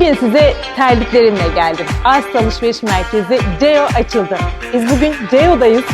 Bugün size terliklerimle geldim. Aslı Alışveriş Merkezi Ceo açıldı. Biz bugün Ceo'dayız.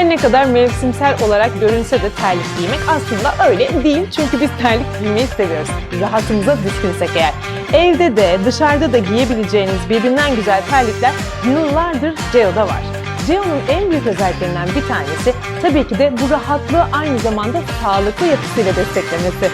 Her ne kadar mevsimsel olarak görünse de terlik giymek aslında öyle değil. Çünkü biz terlik giymeyi seviyoruz. Rahatımıza düşkünsek eğer. Evde de dışarıda da giyebileceğiniz birbirinden güzel terlikler yıllardır Ceo'da var. Ceo'nun en büyük özelliklerinden bir tanesi tabii ki de bu rahatlığı aynı zamanda sağlıklı yapısıyla desteklemesi.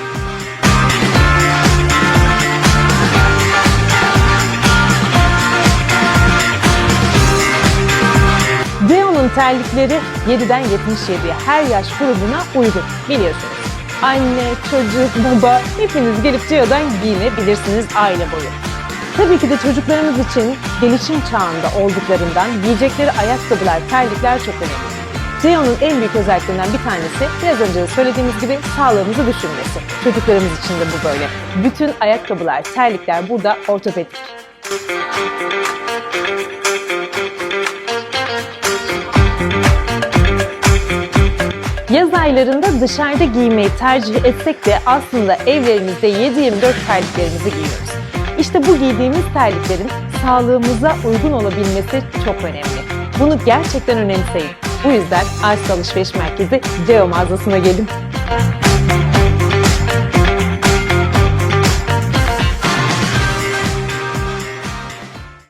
Deo'nun terlikleri 7'den 77'ye her yaş grubuna uygun biliyorsunuz. Anne, çocuk, baba hepiniz gelip Deo'dan giyinebilirsiniz aile boyu. Tabii ki de çocuklarımız için gelişim çağında olduklarından giyecekleri ayakkabılar, terlikler çok önemli. Deo'nun en büyük özelliklerinden bir tanesi biraz önce de söylediğimiz gibi sağlığımızı düşünmesi. Çocuklarımız için de bu böyle. Bütün ayakkabılar, terlikler burada ortopedik. Yaz aylarında dışarıda giymeyi tercih etsek de aslında evlerimizde 7-24 terliklerimizi giyiyoruz. İşte bu giydiğimiz terliklerin sağlığımıza uygun olabilmesi çok önemli. Bunu gerçekten önemseyin. Bu yüzden Arsız Alışveriş Merkezi Ceo mağazasına gelin.